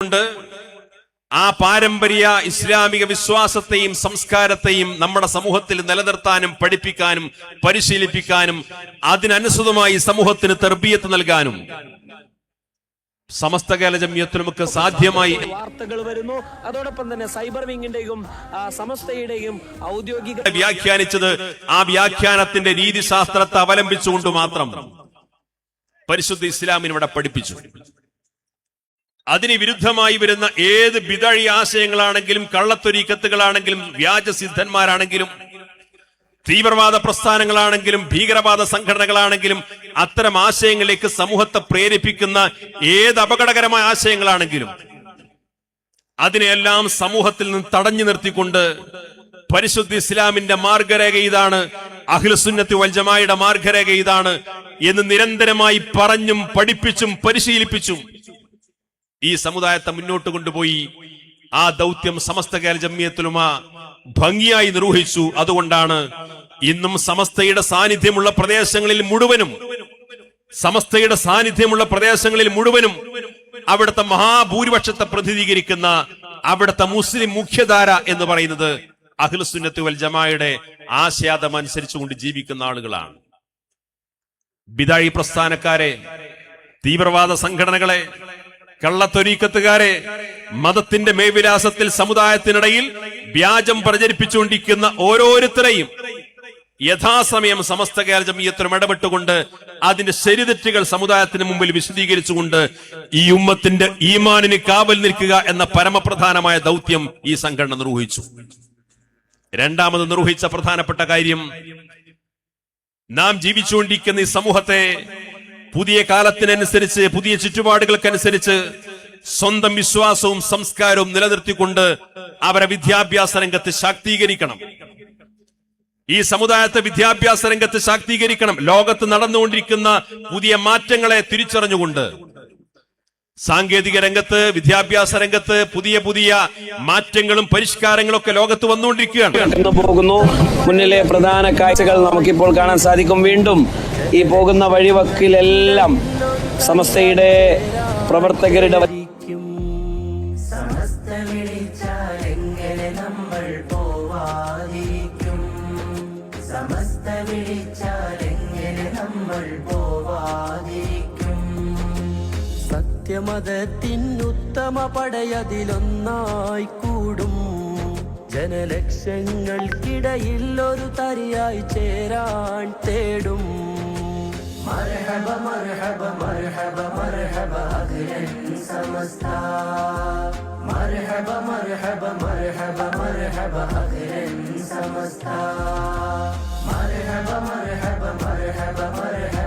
കൊണ്ട് ആ പാരമ്പര്യ ഇസ്ലാമിക വിശ്വാസത്തെയും സംസ്കാരത്തെയും നമ്മുടെ സമൂഹത്തിൽ നിലനിർത്താനും പഠിപ്പിക്കാനും പരിശീലിപ്പിക്കാനും അതിനനുസൃതമായി സമൂഹത്തിന് തെർബീയത്ത് നൽകാനും സമസ്ത കേരള ജമിയത്തിനുമൊക്കെ സാധ്യമായി. വാർത്തകൾ വരുന്നു. അതോടൊപ്പം തന്നെ സൈബർ വിങ്ങിന്റെയും സമസ്തയുടെയും ഔദ്യോഗിക വ്യാഖ്യാനിച്ചത് ആ വ്യാഖ്യാനത്തിന്റെ രീതിശാസ്ത്രത്തെ അവലംബിച്ചുകൊണ്ട് മാത്രം പരിശുദ്ധ ഇസ്ലാമിനിവിടെ പഠിപ്പിച്ചു. അതിന് വിരുദ്ധമായി വരുന്ന ഏത് ബിതഴി ആശയങ്ങളാണെങ്കിലും കള്ളത്തൊരീക്കത്തുകളാണെങ്കിലും വ്യാജസിദ്ധന്മാരാണെങ്കിലും തീവ്രവാദ പ്രസ്ഥാനങ്ങളാണെങ്കിലും ഭീകരവാദ സംഘടനകളാണെങ്കിലും അത്തരം ആശയങ്ങളിലേക്ക് സമൂഹത്തെ പ്രേരിപ്പിക്കുന്ന ഏത് അപകടകരമായ ആശയങ്ങളാണെങ്കിലും അതിനെയെല്ലാം സമൂഹത്തിൽ നിന്ന് തടഞ്ഞു നിർത്തിക്കൊണ്ട് പരിശുദ്ധ ഇസ്ലാമിന്റെ മാർഗരേഖ ഇതാണ് അഖിലസുന്നത്തി വൽജമായുടെ മാർഗരേഖ ഇതാണ് എന്ന് നിരന്തരമായി പറഞ്ഞും പഠിപ്പിച്ചും പരിശീലിപ്പിച്ചും ഈ സമുദായത്തെ മുന്നോട്ട് കൊണ്ടുപോയി. ആ ദൗത്യം സമസ്ത കേരള ജമ്മിയത്തിലുമ ഭംഗിയായി നിർവഹിച്ചു. അതുകൊണ്ടാണ് ഇന്നും സമസ്തയുടെ സാന്നിധ്യമുള്ള പ്രദേശങ്ങളിൽ മുഴുവനും സമസ്തയുടെ സാന്നിധ്യമുള്ള പ്രദേശങ്ങളിൽ മുഴുവനും അവിടുത്തെ മഹാഭൂരിപക്ഷത്തെ പ്രതിനിധീകരിക്കുന്ന അവിടുത്തെ മുസ്ലിം മുഖ്യധാര എന്ന് പറയുന്നത് അഖിൽസുന്നത്ത് വൽ ജമായുടെ ആശയാദം അനുസരിച്ചുകൊണ്ട് ജീവിക്കുന്ന ആളുകളാണ്. ബിദായി പ്രസ്ഥാനക്കാരെ തീവ്രവാദ സംഘടനകളെ കള്ളത്തൊരീക്കത്തുകാരെ മതത്തിന്റെ മേവിലാസത്തിൽ സമുദായത്തിനിടയിൽ വ്യാജം പ്രചരിപ്പിച്ചുകൊണ്ടിരിക്കുന്ന ഓരോരുത്തരെയും യഥാസമയം സമസ്ത കേരള ജമീയത്തിനും ഇടപെട്ടുകൊണ്ട് അതിന്റെ ശരിതെറ്റുകൾ സമുദായത്തിന് മുമ്പിൽ വിശദീകരിച്ചുകൊണ്ട് ഈ ഉമ്മത്തിന്റെ ഈമാനിന് കാവൽ നിൽക്കുക എന്ന പരമപ്രധാനമായ ദൗത്യം ഈ സംഘടന നിർവഹിച്ചു. രണ്ടാമത് നിർവഹിച്ച പ്രധാനപ്പെട്ട കാര്യം നാം ജീവിച്ചുകൊണ്ടിരിക്കുന്ന ഈ സമൂഹത്തെ പുതിയ കാലത്തിനനുസരിച്ച് പുതിയ ചുറ്റുപാടുകൾക്കനുസരിച്ച് സ്വന്തം വിശ്വാസവും സംസ്കാരവും നിലനിർത്തിക്കൊണ്ട് അവരെ വിദ്യാഭ്യാസ രംഗത്ത് ശാക്തീകരിക്കണം. ഈ സമുദായത്തെ വിദ്യാഭ്യാസ രംഗത്ത് ശാക്തീകരിക്കണം. ലോകത്ത് നടന്നുകൊണ്ടിരിക്കുന്ന പുതിയ മാറ്റങ്ങളെ തിരിച്ചറിഞ്ഞുകൊണ്ട് സാങ്കേതിക രംഗത്ത് വിദ്യാഭ്യാസ രംഗത്ത് പുതിയ പുതിയ മാറ്റങ്ങളും പരിഷ്കാരങ്ങളും ഒക്കെ ലോകത്ത് വന്നുകൊണ്ടിരിക്കുകയാണ്. പോകുന്നു. മുന്നിലെ പ്രധാന കാഴ്ചകൾ നമുക്കിപ്പോൾ കാണാൻ സാധിക്കും. വീണ്ടും ഈ പോകുന്ന വഴിവക്കിലെല്ലാം സമസ്തയുടെ പ്രവർത്തകരുടെ സമസ്ത സമസ്ത വിളിച്ചാലെങ്ങനെ നമ്മൾ പോവാതിരിക്കും? സത്യമതത്തിനുത്തമ പടയതിലൊന്നായി കൂടും ജനലക്ഷങ്ങൾക്കിടയിൽ ഒരു തരിയായി ചേരാൻ തേടും മർഹബ മർഹബ മർഹബ മർഹബ സമസ്ത മർഹബ മർഹബ മർഹബ മർഹബ സമസ്ത മർഹബ മർഹബ മർഹബ മർഹബ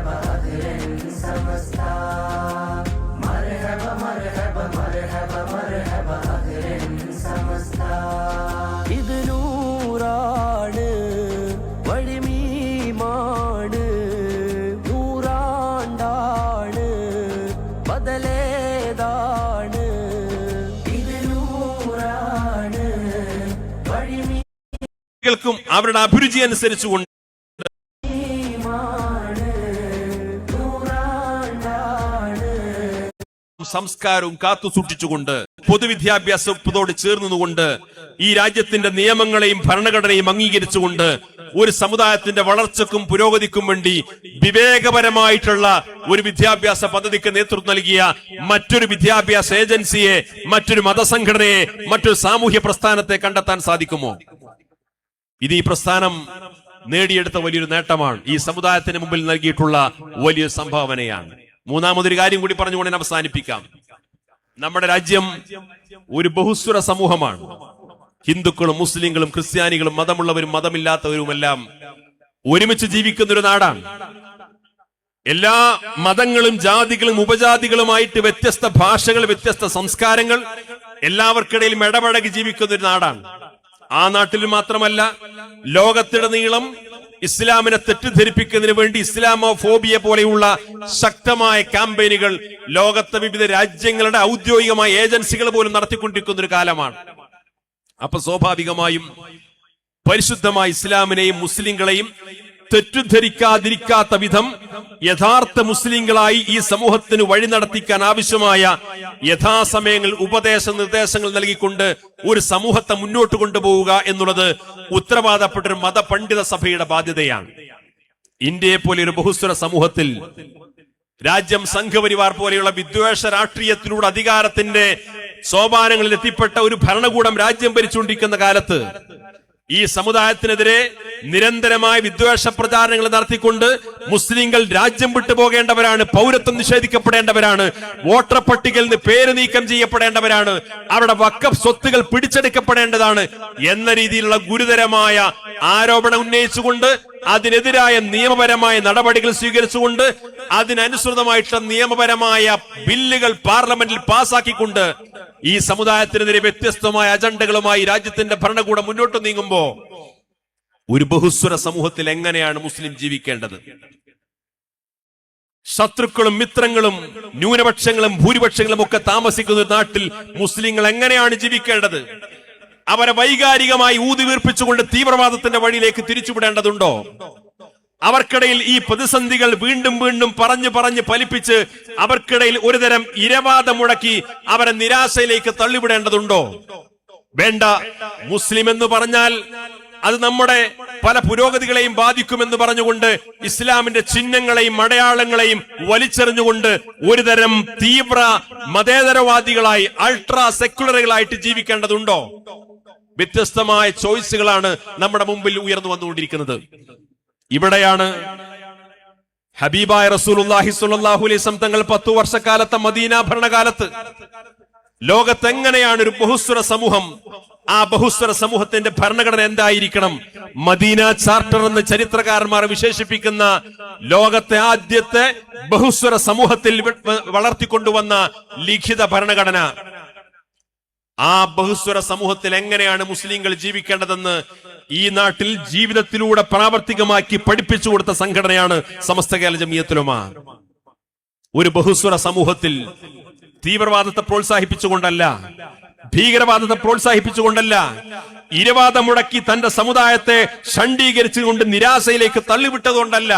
ൾക്കും അവരുടെ അഭിരുചി അനുസരിച്ചുകൊണ്ട്. സംസ്കാരവും കാത്തു സൂക്ഷിച്ചുകൊണ്ട് പൊതുവിദ്യാഭ്യാസ വകുപ്പതോട് ചേർന്നുകൊണ്ട് ഈ രാജ്യത്തിന്റെ നിയമങ്ങളെയും ഭരണഘടനയും അംഗീകരിച്ചുകൊണ്ട് ഒരു സമുദായത്തിന്റെ വളർച്ചക്കും പുരോഗതിക്കും വേണ്ടി വിവേകപരമായിട്ടുള്ള ഒരു വിദ്യാഭ്യാസ പദ്ധതിക്ക് നേതൃത്വം നൽകിയ മറ്റൊരു വിദ്യാഭ്യാസ ഏജൻസിയെ മറ്റൊരു മതസംഘടനയെ മറ്റൊരു സാമൂഹ്യ പ്രസ്ഥാനത്തെ കണ്ടെത്താൻ സാധിക്കുമോ? ഇത് ഈ പ്രസ്ഥാനം നേടിയെടുത്ത വലിയൊരു നേട്ടമാണ്. ഈ സമുദായത്തിന് മുമ്പിൽ നൽകിയിട്ടുള്ള വലിയ സംഭാവനയാണ്. മൂന്നാമതൊരു കാര്യം കൂടി പറഞ്ഞുകൊണ്ട് ഞാൻ അവസാനിപ്പിക്കാം. നമ്മുടെ രാജ്യം ഒരു ബഹുസ്വര സമൂഹമാണ്. ഹിന്ദുക്കളും മുസ്ലിങ്ങളും ക്രിസ്ത്യാനികളും മതമുള്ളവരും മതമില്ലാത്തവരുമെല്ലാം ഒരുമിച്ച് ജീവിക്കുന്ന ഒരു നാടാണ്. എല്ലാ മതങ്ങളും ജാതികളും ഉപജാതികളുമായിട്ട് വ്യത്യസ്ത ഭാഷകൾ വ്യത്യസ്ത സംസ്കാരങ്ങൾ എല്ലാവർക്കിടയിലും ഇടപഴകി ജീവിക്കുന്ന ഒരു നാടാണ്. ആ നാട്ടിൽ മാത്രമല്ല ലോകത്തിടനീളം ഇസ്ലാമിനെ തെറ്റിദ്ധരിപ്പിക്കുന്നതിന് വേണ്ടി ഇസ്ലാമോ ഫോബിയ പോലെയുള്ള ശക്തമായ ക്യാമ്പയിനുകൾ ലോകത്തെ വിവിധ രാജ്യങ്ങളുടെ ഔദ്യോഗികമായ ഏജൻസികൾ പോലും നടത്തിക്കൊണ്ടിരിക്കുന്ന ഒരു കാലമാണ്. അപ്പൊ സ്വാഭാവികമായും പരിശുദ്ധമായ ഇസ്ലാമിനെയും മുസ്ലിങ്ങളെയും തെറ്റിദ്ധരിക്കാതിരിക്കാത്ത വിധം യഥാർത്ഥ മുസ്ലിങ്ങളായി ഈ സമൂഹത്തിന് വഴി നടത്തിക്കാൻ ആവശ്യമായ യഥാസമയങ്ങൾ ഉപദേശ നിർദ്ദേശങ്ങൾ നൽകിക്കൊണ്ട് ഒരു സമൂഹത്തെ മുന്നോട്ട് കൊണ്ടുപോവുക എന്നുള്ളത് ഉത്തരവാദപ്പെട്ട ഒരു മതപണ്ഡിത സഭയുടെ ബാധ്യതയാണ്. ഇന്ത്യയെ പോലെ ഒരു ബഹുസ്വര സമൂഹത്തിൽ രാജ്യം സംഘപരിവാർ പോലെയുള്ള വിദ്വേഷ രാഷ്ട്രീയത്തിലൂടെ അധികാരത്തിന്റെ സോപാനങ്ങളിൽ എത്തിപ്പെട്ട ഒരു ഭരണകൂടം രാജ്യം ഭരിച്ചുകൊണ്ടിരിക്കുന്ന കാലത്ത് ഈ സമുദായത്തിനെതിരെ നിരന്തരമായ വിദ്വേഷ പ്രചാരണങ്ങൾ നടത്തിക്കൊണ്ട് മുസ്ലിങ്ങൾ രാജ്യം വിട്ടു പോകേണ്ടവരാണ് പൗരത്വം നിഷേധിക്കപ്പെടേണ്ടവരാണ് വോട്ടർ പട്ടികയിൽ നിന്ന് പേര് നീക്കം ചെയ്യപ്പെടേണ്ടവരാണ് അവരുടെ വക്കഫ് സ്വത്തുകൾ പിടിച്ചെടുക്കപ്പെടേണ്ടതാണ് എന്ന രീതിയിലുള്ള ഗുരുതരമായ ആരോപണം ഉന്നയിച്ചുകൊണ്ട് അതിനെതിരായ നിയമപരമായ നടപടികൾ സ്വീകരിച്ചുകൊണ്ട് അതിനനുസൃതമായിട്ടുള്ള നിയമപരമായ ബില്ലുകൾ പാർലമെന്റിൽ പാസാക്കിക്കൊണ്ട് ഈ സമുദായത്തിനെതിരെ വ്യത്യസ്തമായ അജണ്ടകളുമായി രാജ്യത്തിന്റെ ഭരണകൂടം മുന്നോട്ട് നീങ്ങുമ്പോ ഒരു ബഹുസ്വര സമൂഹത്തിൽ എങ്ങനെയാണ് മുസ്ലിം ജീവിക്കേണ്ടത്? ശത്രുക്കളും മിത്രങ്ങളും ന്യൂനപക്ഷങ്ങളും ഭൂരിപക്ഷങ്ങളും ഒക്കെ താമസിക്കുന്ന നാട്ടിൽ മുസ്ലിങ്ങൾ എങ്ങനെയാണ് ജീവിക്കേണ്ടത്? അവരെ വൈകാരികമായി ഊതി വീർപ്പിച്ചുകൊണ്ട് തീവ്രവാദത്തിന്റെ വഴിയിലേക്ക് തിരിച്ചുവിടേണ്ടതുണ്ടോ? അവർക്കിടയിൽ ഈ പ്രതിസന്ധികൾ വീണ്ടും വീണ്ടും പറഞ്ഞു പറഞ്ഞ് ഫലിപ്പിച്ച് അവർക്കിടയിൽ ഒരുതരം ഇരവാദം മുടക്കി അവരെ നിരാശയിലേക്ക് തള്ളിവിടേണ്ടതുണ്ടോ? വേണ്ട. മുസ്ലിം എന്ന് പറഞ്ഞാൽ അത് നമ്മുടെ പല പുരോഗതികളെയും ബാധിക്കുമെന്ന് പറഞ്ഞുകൊണ്ട് ഇസ്ലാമിന്റെ ചിഹ്നങ്ങളെയും അടയാളങ്ങളെയും വലിച്ചെറിഞ്ഞുകൊണ്ട് ഒരുതരം തീവ്ര മതേതരവാദികളായി അൾട്രാ സെക്യുലറുകളായിട്ട് ജീവിക്കേണ്ടതുണ്ടോ? വ്യത്യസ്തമായ ചോയ്സുകളാണ് നമ്മുടെ മുമ്പിൽ ഉയർന്നു വന്നുകൊണ്ടിരിക്കുന്നത്. ഇവിടെയാണ് ഹബീബായ റസൂലുള്ളാഹി സ്വല്ലല്ലാഹു അലൈഹി വസല്ലം തങ്ങൾ പത്തു വർഷക്കാലത്തെ മദീന ഭരണകാലത്ത് ലോകത്തെങ്ങനെയാണ് ഒരു ബഹുസ്വര സമൂഹം ആ ബഹുസ്വര സമൂഹത്തിന്റെ ഭരണഘടന എന്തായിരിക്കണം? മദീന ചാർട്ടർ എന്ന് ചരിത്രകാരന്മാർ വിശേഷിപ്പിക്കുന്ന ലോകത്തെ ആദ്യത്തെ ബഹുസ്വര സമൂഹത്തിൽ വളർത്തിക്കൊണ്ടുവന്ന ലിഖിത ഭരണഘടന. ആ ബഹുസ്വര സമൂഹത്തിൽ എങ്ങനെയാണ് മുസ്ലിങ്ങൾ ജീവിക്കേണ്ടതെന്ന് ഈ നാട്ടിൽ ജീവിതത്തിലൂടെ പ്രാവർത്തികമാക്കി പഠിപ്പിച്ചു കൊടുത്ത സംഘടനയാണ് സമസ്ത കേരള ജമിയത്തുലമ. ഒരു ബഹുസ്വര സമൂഹത്തിൽ തീവ്രവാദത്തെ പ്രോത്സാഹിപ്പിച്ചുകൊണ്ടല്ല ഭീകരവാദത്തെ പ്രോത്സാഹിപ്പിച്ചുകൊണ്ടല്ല ഇരവാദം മുടക്കി തന്റെ സമുദായത്തെ ഷണ്ഡീകരിച്ചുകൊണ്ട് നിരാശയിലേക്ക് തള്ളിവിട്ടതുകൊണ്ടല്ല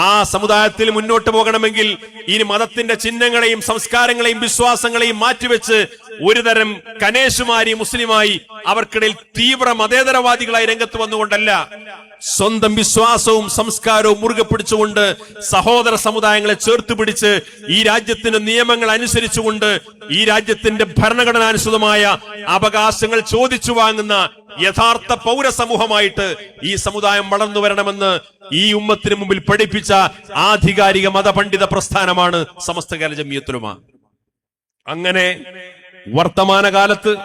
ആ സമുദായത്തിൽ മുന്നോട്ട് പോകണമെങ്കിൽ ഇനി മതത്തിന്റെ ചിഹ്നങ്ങളെയും സംസ്കാരങ്ങളെയും വിശ്വാസങ്ങളെയും മാറ്റിവെച്ച് ഒരുതരം കനേശുമാരി മുസ്ലിമായി അവർക്കിടയിൽ തീവ്ര മതേതരവാദികളായി രംഗത്ത് വന്നുകൊണ്ടല്ല. സ്വന്തം വിശ്വാസവും സംസ്കാരവും മുറുകെ പിടിച്ചുകൊണ്ട് സഹോദര സമുദായങ്ങളെ ചേർത്ത് പിടിച്ച് ഈ രാജ്യത്തിന്റെ നിയമങ്ങൾ അനുസരിച്ചുകൊണ്ട് ഈ രാജ്യത്തിന്റെ ഭരണഘടനാനുസൃതമായ അവകാശങ്ങൾ ചോദിച്ചു വാങ്ങുന്ന യഥാർത്ഥ പൗരസമൂഹമായിട്ട് ഈ സമുദായം വളർന്നു വരണമെന്ന് ഈ ഉമ്മത്തിന് മുമ്പിൽ പഠിപ്പിച്ച ആധികാരിക മതപണ്ഡിത പ്രസ്ഥാനമാണ് സമസ്ത കേരള ജമിയത്തുലുമ അങ്ങനെ വർത്തമാനകാലത്ത്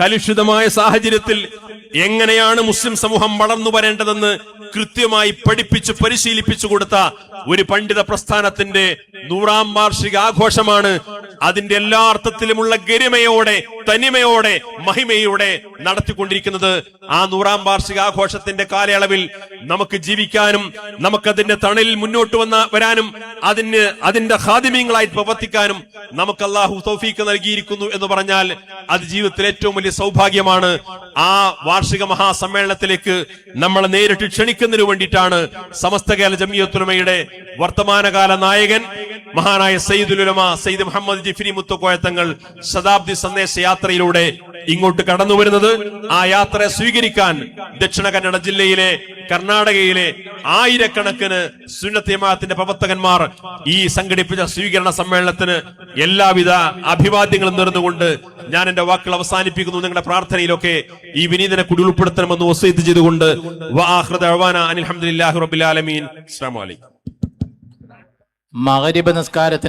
കലുഷിതമായ സാഹചര്യത്തിൽ എങ്ങനെയാണ് മുസ്ലിം സമൂഹം വളർന്നു വരേണ്ടതെന്ന് കൃത്യമായി പഠിപ്പിച്ച് പരിശീലിപ്പിച്ചു കൊടുത്ത ഒരു പണ്ഡിത പ്രസ്ഥാനത്തിന്റെ നൂറാം വാർഷിക ആഘോഷമാണ് അതിന്റെ എല്ലാ അർത്ഥത്തിലുമുള്ള ഗരിമയോടെ തനിമയോടെ മഹിമയോടെ നടത്തിക്കൊണ്ടിരിക്കുന്നത്. ആ നൂറാം വാർഷിക ആഘോഷത്തിന്റെ കാലയളവിൽ നമുക്ക് ജീവിക്കാനും നമുക്കതിന്റെ തണലിൽ മുന്നോട്ട് വന്ന വരാനും അതിന് അതിന്റെ ഹാദിമ്യങ്ങളായി പ്രവർത്തിക്കാനും നമുക്ക് അള്ളാഹു തൗഫീക്ക് നൽകിയിരിക്കുന്നു എന്ന് പറഞ്ഞാൽ അത് ജീവിതത്തിൽ ഏറ്റവും വലിയ സൗഭാഗ്യമാണ്. ആ വാർഷിക മഹാസമ്മേളനത്തിലേക്ക് നമ്മളെ നേരിട്ട് ക്ഷണിക്കുന്നതിന് വേണ്ടിയിട്ടാണ് സമസ്ത കേരള ജമിയത്തുലമയുടെ വർത്തമാനകാല നായകൻ മഹാനായ സയ്യിദുലുലമ സയ്യിദ് മുഹമ്മദ് ജിഫിനി മുത്തുക്കോയത്തങ്ങൾ ശതാബ്ദി സന്ദേശ യാത്രയിലൂടെ ഇങ്ങോട്ട് കടന്നു വരുന്നത് ആ യാത്ര സ്വീകരിക്കാൻ ദക്ഷിണ കന്നഡ ജില്ലയിലെ കർണാടകയിലെ ആയിരക്കണക്കിന് സുന്നത്തിയമാത്തിന്റെ പ്രവർത്തകന്മാർ ഈ സംഘടിപ്പിച്ച സ്വീകരണ സമ്മേളനത്തിന് എല്ലാവിധ അഭിവാദ്യങ്ങളും നേർന്നുകൊണ്ട് ഞാൻ എന്റെ വാക്കുകൾ അവസാനിപ്പിക്കുന്നു. നിങ്ങളുടെ പ്രാർത്ഥനയിലൊക്കെ ഈ വിനീതനെ കുടി ഉൾപ്പെടുത്തണമെന്ന് വസീത്ത് ചെയ്തുകൊണ്ട് വആഖിറു ദഅവാന അനിൽ ഹംദുലില്ലാഹി റബ്ബിൽ ആലമീൻ. അസ്സലാമു അലൈക്കും. മകരിബ് നിസ്കാരത്തിന്